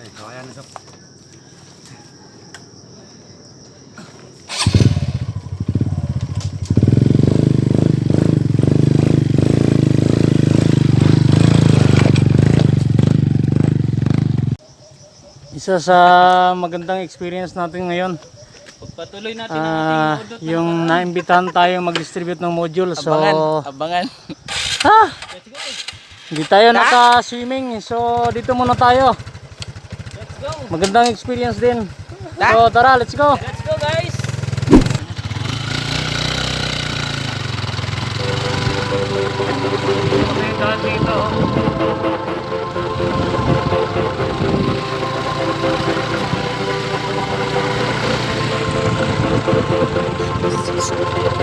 Eh, kaya na sa... Isa sa magandang experience natin ngayon, Pagpatuloy natin ang ah, yung naimbitahan tayong mag-distribute ng module. So, abangan. Abangan. ah, hindi tayo naka-swimming. So, dito muna tayo. Magandang experience din. So, tara, let's go. Let's go guys. May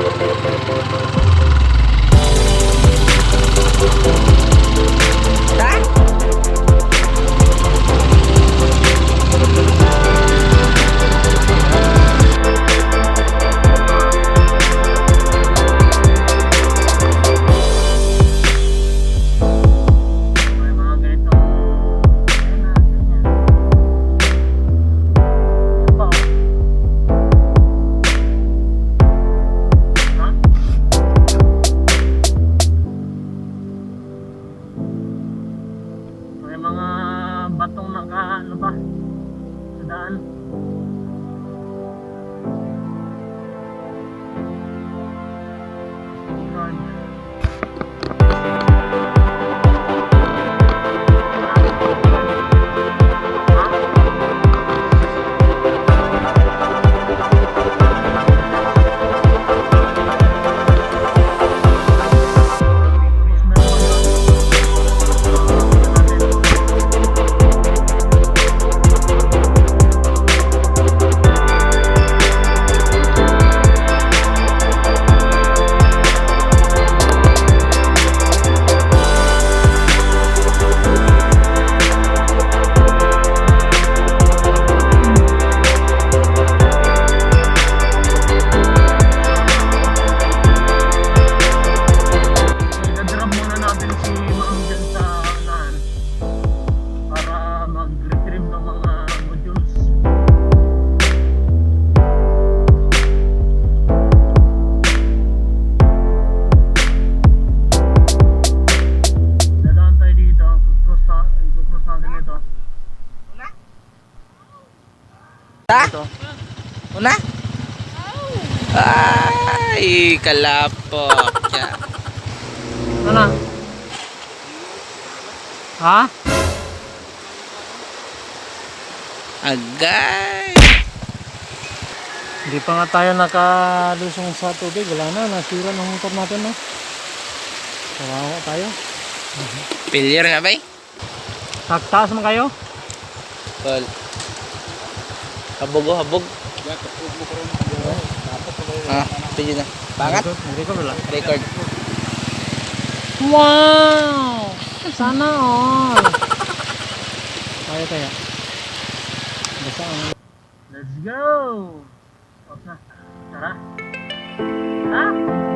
Kalapok. Yan. Ano? Ha? Agay. Hindi pa nga tayo nakalusong sa tubig. Wala na, nasira ng motor natin, no? Kawawa tayo. Failure nga ba eh? Taktaas mo kayo? Tol. Habog oh, habog. Ah, pwede na. Pangat. Hindi ko wala. Record. Wow! Sana all! Kaya kaya. Basta ang... Let's go! Off na. Tara. Ha?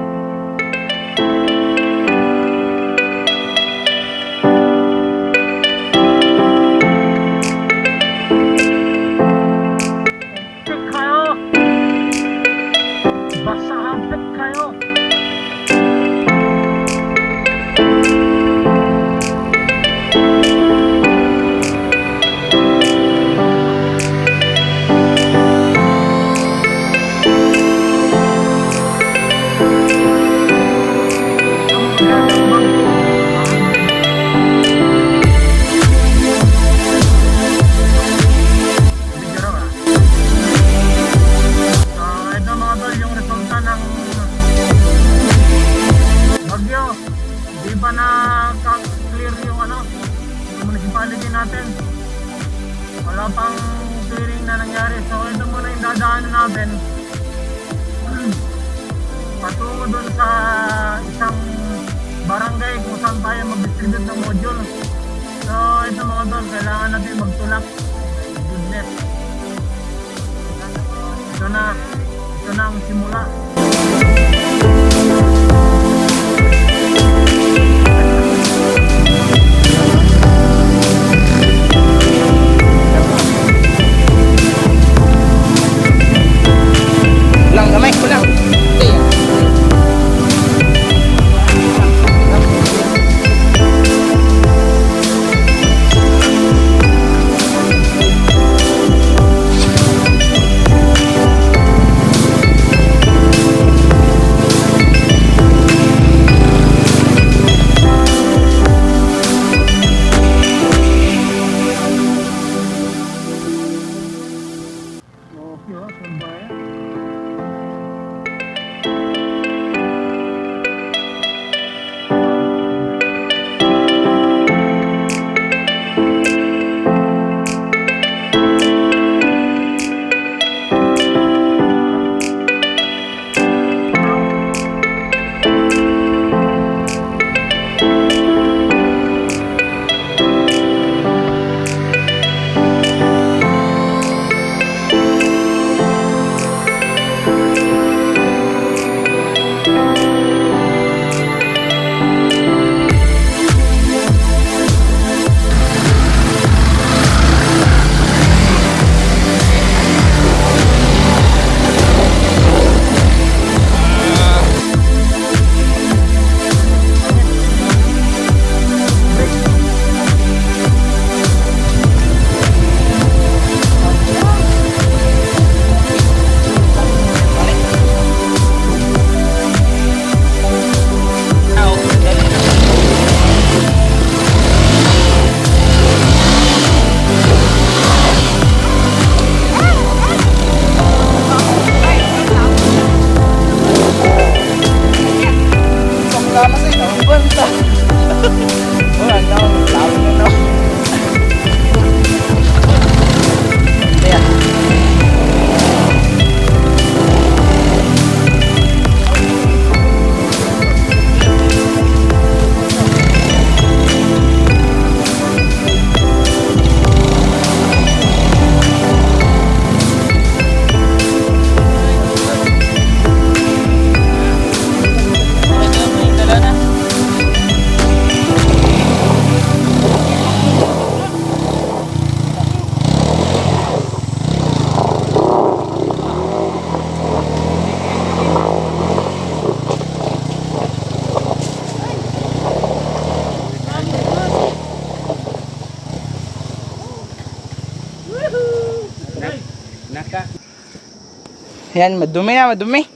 Yan, madumi na, madumi.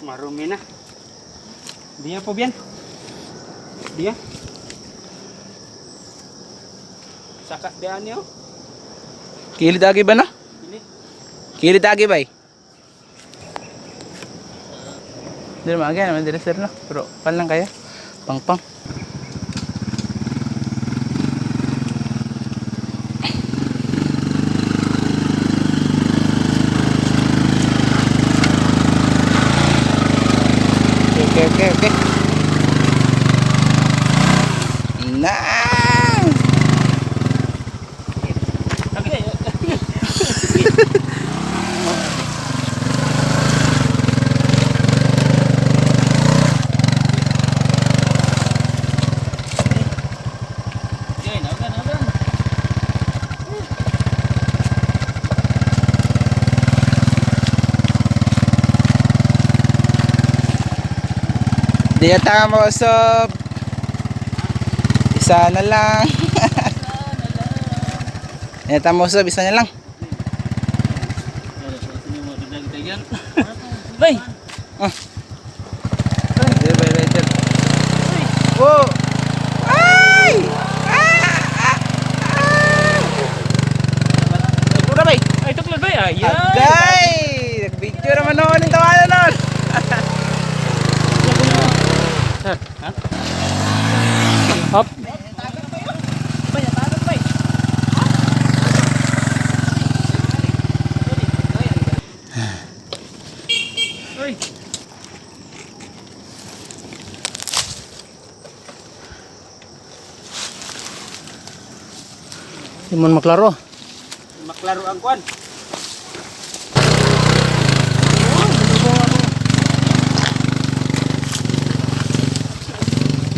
Marumi na. Diyan po bien. Diyan. Saka diyan niyo. Kilid agi ba na? Ini. Kilid agi ba eh? Hindi naman dire sir no. Pero pan lang kaya. Pang pang. Okay, okay, okay. Nice! Okay. Okay, nagan, nagan. Di yata mo sa isa na lang. Di yata mo sa isa na lang. Bay. Di ba later? Wow! Ay! Ah! Ah! Ah! Pura ba? Ay, tuklod bay. Ayan. Agay! Nag-video naman noon yung tawanan noon. Hop. Uy. Simon maklaro. Maklaro ang kwan.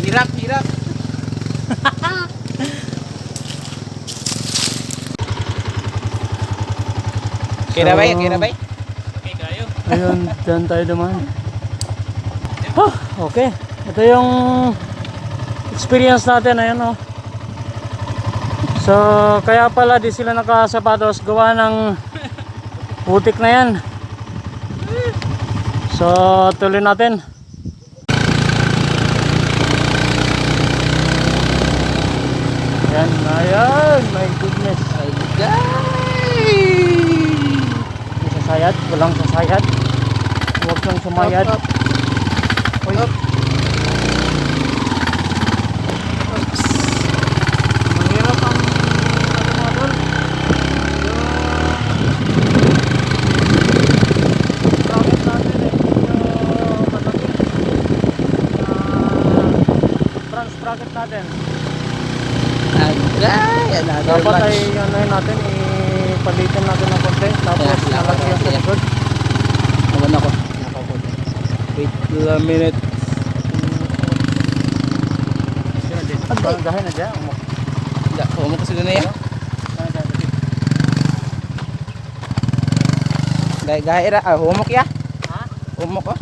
Hirap, hirap. Kira ba? Kira ba? Okay kayo. Ayun, dyan tayo dumaan. Ah, okay. Ito yung experience natin, ayun oh. So, kaya pala di sila nakasapatos gawa ng putik na yan. So, tuloy natin. Yan, ayan, my goodness. Agay! May sasayad, walang sasayad. Huwag kang sumayad. Up, up. Up. Mahirap ang ano mga tol. Yung bracket natin eh, medyo malaki. Ah, trans bracket natin. Another Dapat ay ano yun natin, ipalitan natin ng konti. Tapos Yeah, sa yeah. likod. Naman ako. Wait a minute. Parang gahin na dyan. umok. Hindi, humo ko siguro na yan. Gaya, gaya ra. Ah, humok ya. Ha? Humok ko.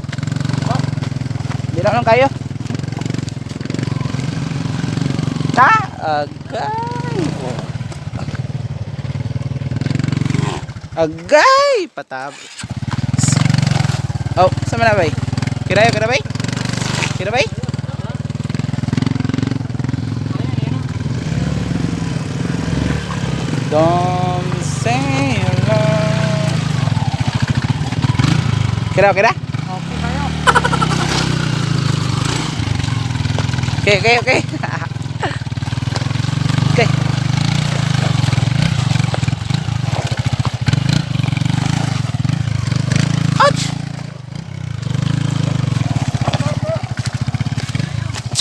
Hindi lang lang kayo. Ta! Agay! Agay! Patab. Oh, sama na bay? Kira yun, kira bay? Kira bay? Don't say alone. Kira, kira? Okay kayo. Okay, okay. okay.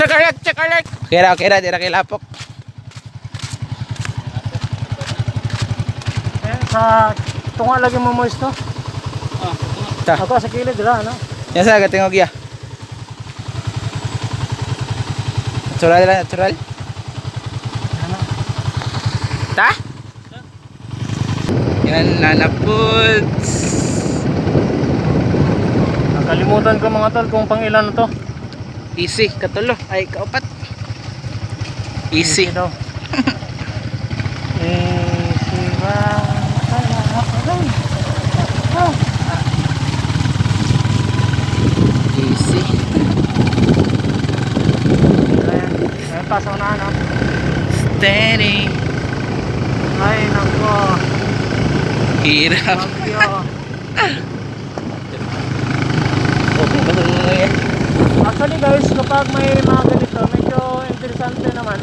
Check alert, check alert. Kira, kira, di ra kilapok. Eh, sa tunga lagi mo moist no? Ah, Ta. Ako sa kilid dila, ano? Yan sa gatingog ya. Natural lang, natural. Ano? Ta? Yan, nanapoods. Nakalimutan ko mga tol kung pang ilan na to easy katulo. Ay kaupat. Easy, easy daw. Easy. Lang easy ay pasok na ano steady. Ay nako. Hirap. Opo, oh, ba Actually guys, kapag may mga ganito, medyo interesante naman.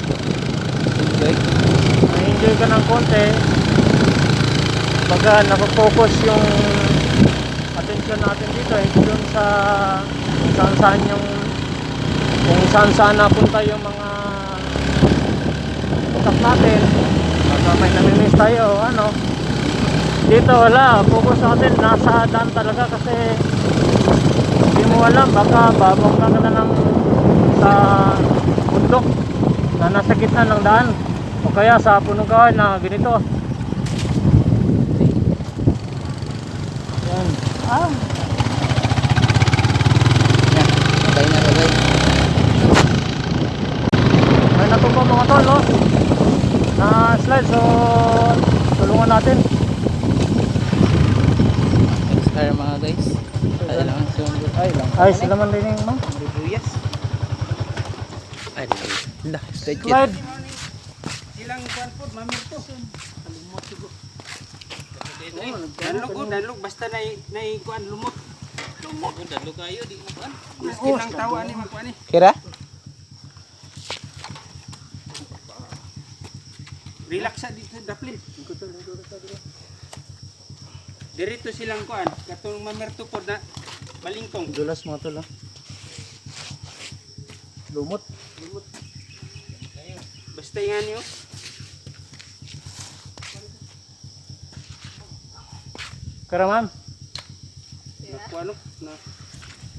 May enjoy ka ng konti. Baga nakafocus yung attention natin dito, hindi dun sa saan saan yung kung saan saan napunta yung mga utak natin. Baka may namimiss tayo, ano. Dito wala, focus natin nasa daan talaga kasi mo alam, baka babang ka na lang sa bundok na nasa gitna ng daan o kaya sa punong kahoy na ganito. Yan. Ah, Yan. Patay na patay. may natupa mga tol, no? Na slide, so tulungan natin. Star mga guys. Ay lang. Sumbo. Ay sila man din yung ma'am. Bibuyas. Ay kid. Slide. Ilang kuan po, mamirto. Lumot siguro. Danlog oh, danlog basta na na kuan lumot. Lumot, oh, danlog kayo di mo kuan. Mas kinang tawa ni makuan ni. Kira? Relax sa dito daplin. Dirito silang kuan, katong mamirto po na malingkong. Dulas mga tol, ah. Lumot. Basta yan yo. Kara ma'am. Na kuan na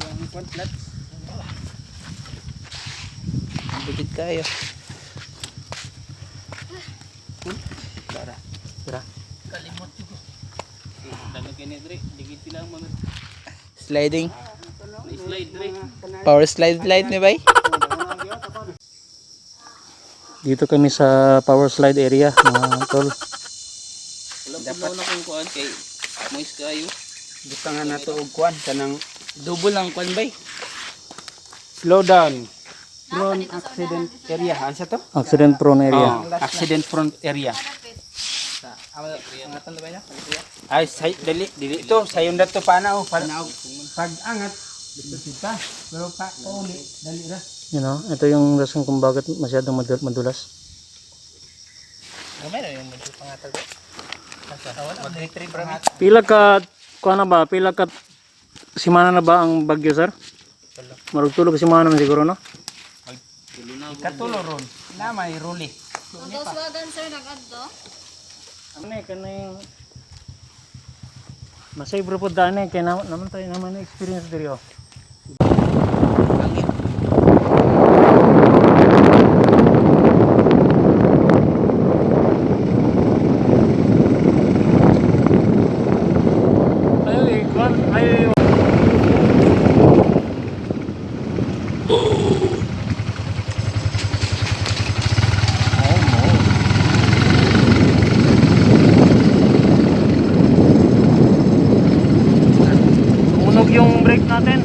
yang kuan flat. Bukit kayo. Para. Tara. Kalimot ko. Danlog kini dre, digit sila ang mga Sliding. Power slide slide ni bay. Dito kami sa power slide area mga tol. Dapat na kung kuan kay moist kayo. Gusto nga nato og kuan kanang double lang kuan bay. Slow down. Prone accident area. Ano sa to? Accident prone area. Oh, accident front area. Na? Ay, say, dali, dili ito. Sayon na to oh. Pag, pag angat, dito kita. Pero pa, pauli, dali ra. You know, ito yung rason kung bakit masyadong madul- madulas. Gamay na yung medyo pangatag. Pila ka, kuha na ba? Pila ka, simana na ba ang bagyo, sir? Marugtulog simana na siguro, no? Katulo ron. Na may ruli. Ang Volkswagen sir nag-adto. Ano eh, kanang Masay bro po dani kay na, naman tayo naman na experience diri oh. Ayo, ikon, ayo. Tumunog yung brake natin.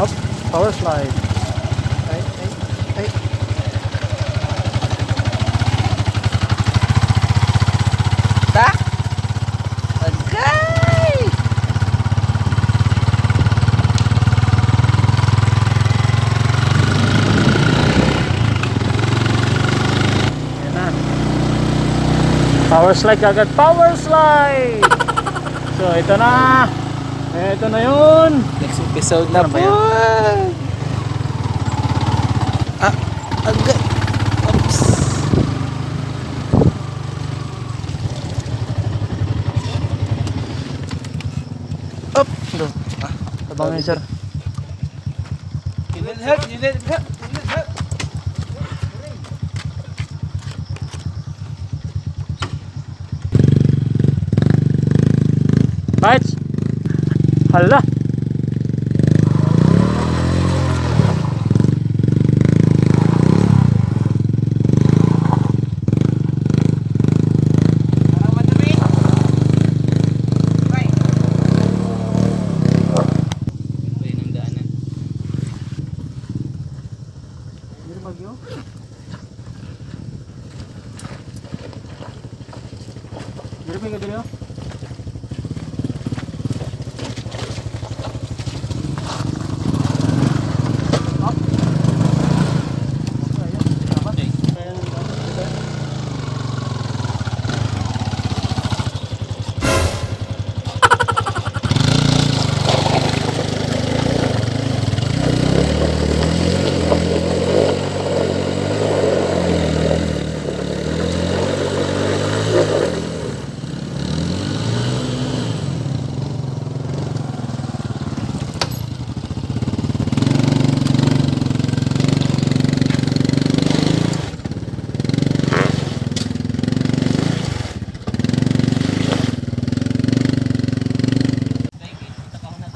Up, power slide. Ay, ay, ay. Ta? Agay! Yan na. Power slide agad. Power slide! So, ito na. Ito na yun. Next episode na po. Ah, agay. Oops. Up. Ito. Abang yun, sir. You need help, you need help, you need help. Bites. Hala. Parang madumi. Ay. Pwede ng daanan. bagyo. Dili pa ka dili oh.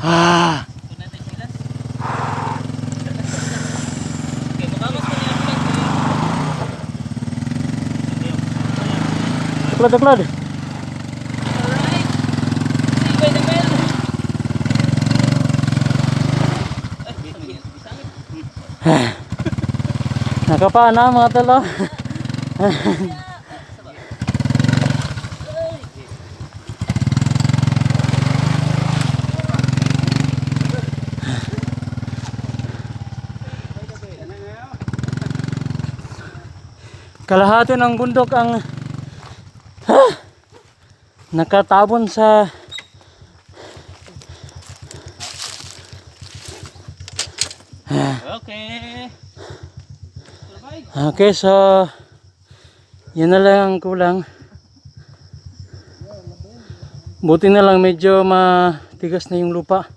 Ah. Taklad, taklad. Nakapaan na mga talo. Kalahati ng bundok ang nakatabon sa Okay. Okay, so yan na lang ang kulang. Buti na lang medyo matigas na yung lupa.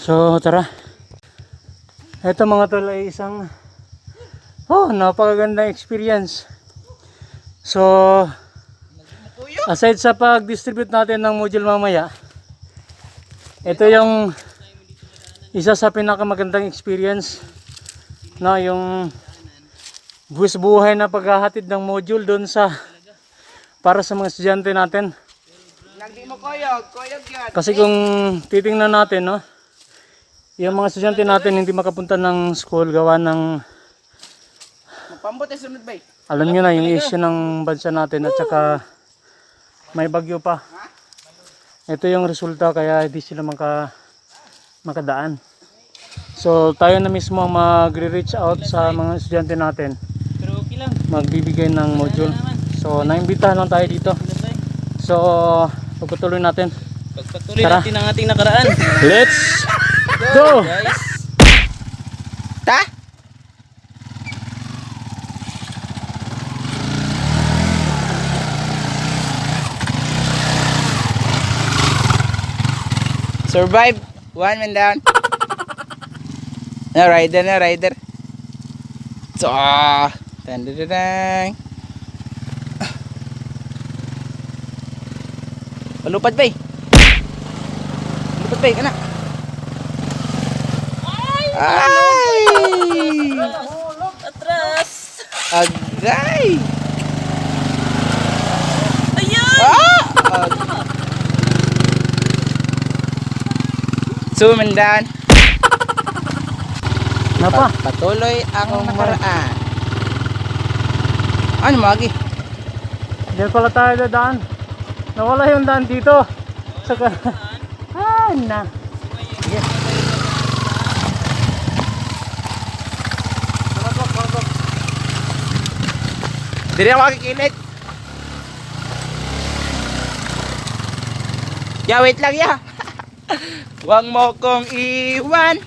So tara. Ito mga tol ay isang oh, napakagandang experience. So aside sa pag-distribute natin ng module mamaya, ito yung isa sa pinakamagandang experience na yung buwis buhay na paghahatid ng module doon sa para sa mga estudyante natin. Kasi kung titingnan natin, no, yung mga estudyante natin hindi makapunta ng school gawa ng Magpambot ay sunod bay. Alam nyo na yung issue ng bansa natin at saka may bagyo pa. Ito yung resulta kaya hindi sila maka, makadaan. So tayo na mismo ang magre-reach out sa mga estudyante natin. Magbibigay ng module. So naimbitahan lang tayo dito. So pagpatuloy natin. Pagpatuloy Tara. natin ang ating nakaraan. Let's go! Guys. Ta? Survive. One man down. No rider, no rider. So, ah. Tandadadang. Palupad bay. Palupad bay, kana. Ay! Atras! Agay! Ayan! Ah! Ag- Sumandan. Napa? Patuloy ang Oh nakaraan. Ano magi? Diyan pala tayo dadaan. Nawala yung daan dito. Saka... Ah, na. Dili ako makikinig. Ya, wait lang ya. Huwag mo kong iwan.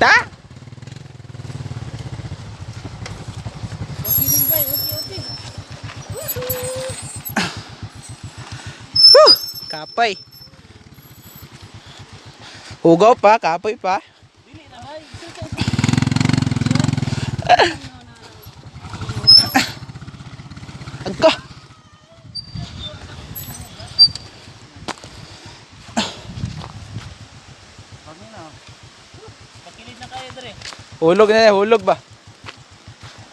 Ta? Kapoy. Hugaw pa, kapoy pa. Agka. Hulog na, hulog ba?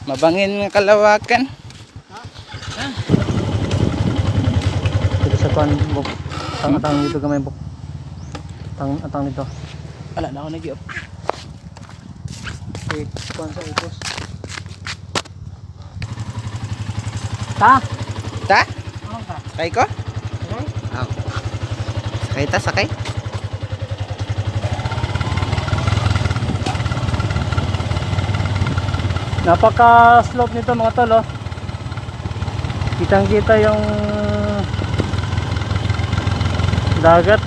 Mabangin nga kalawakan. Dito sa kuan buk. Atang atang dito gamay buk. Atang atang dito. Wala na ako nag-iop. Wait, kuan sa ipos. Ta. Ta? Ano ka? Sakay ko? Okay. Oo. Sakay ta, sakay. Napaka slope nito mga tol oh. Kitang kita yung dagat.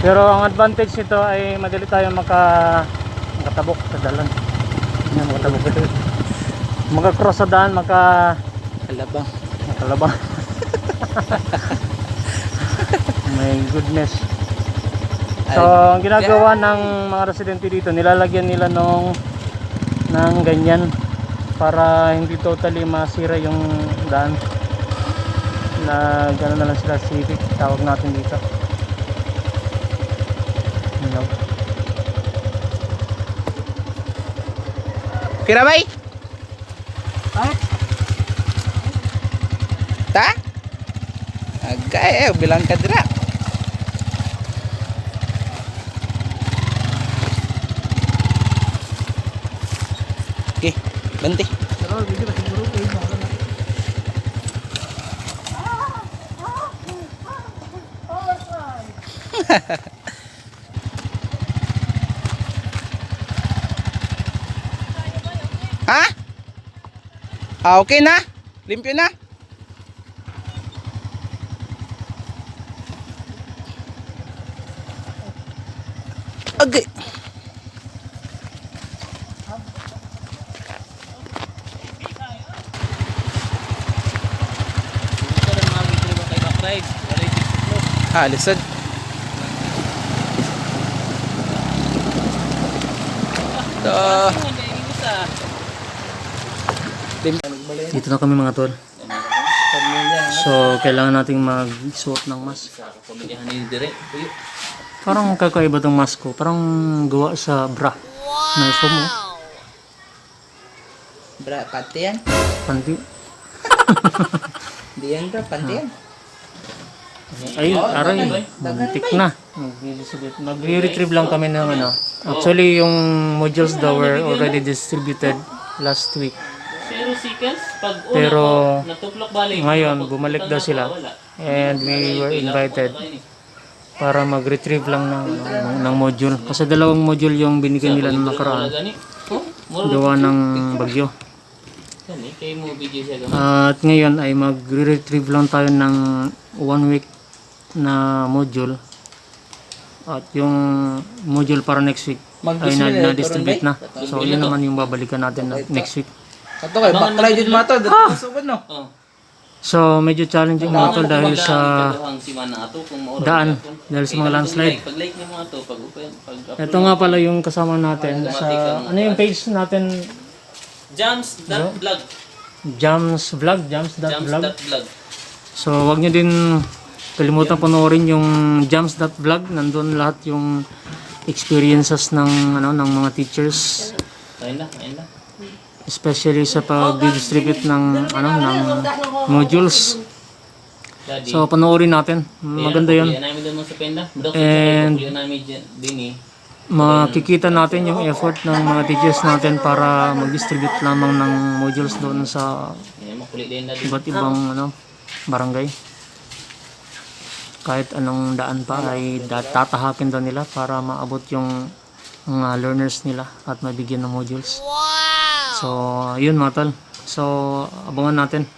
Pero ang advantage nito ay madali tayo maka makatabok sa dalan. Yan, makatabok. Maka-cross sa daan, maka Alabang. makalabang. My goodness. So, ang ginagawa ng mga residente dito, nilalagyan nila nung ng ganyan para hindi totally masira yung daan. Na gano'n na lang sila civic, tawag natin dito. Ano? Pira bay? Ay, Ta? Agay, eh, bilang ka dira. Okay, banti. video ba siguro kayo mga na. Ha? Ah, okay na? Limpyo na? Agay. Ito rin mga video kay Bakride. Wala yung TikTok. Ah, lisod. Hindi, isa. Dito na kami mga tol. So, kailangan nating magsuot ng mask. Parang kakaiba tong mask ko. Parang gawa sa bra. Na ito mo. Bra, pati yan. Panti. Di yan bra, pati yan. Ay, aray. Muntik na. Magre-retrieve lang kami ng ano. Actually, yung modules daw were already distributed last week. Pero seconds, pag una Pero, balik. Ngayon, bumalik daw sila. And we were invited para mag-retrieve lang ng, ng, ng module. Kasi dalawang module yung binigay nila nung nakaraan. Oh. Gawa ng bagyo. Gani, kay mo video siya gamit. At ngayon ay mag-retrieve lang tayo ng one week na module. At yung module para next week ay na, na-distribute na. So yun naman yung babalikan natin na next week. Ito kay baklay jud mato, dito subod no. Oh. So medyo challenging mga tol dahil sa daan, dahil sa mga landslide. Mga Ito nga pala yung kasama natin sa ano yung page natin Jams dot vlog. Jams Vlog, Jams Jams Vlog. dot vlog. So wag niyo din kalimutan panoorin yung Jams.vlog. Nandun lahat yung experiences ng ano ng mga teachers Ayun na, ayun na. especially sa pag-distribute ng ano ng modules. So panoorin natin. Maganda 'yon. And- eh. Makikita natin yung effort ng mga teachers natin para mag-distribute lamang ng modules doon sa iba't ibang ano barangay. Kahit anong daan pa ay tatahakin daw nila para maabot yung mga learners nila at mabigyan ng modules. So, yun mga tol. So, abangan natin.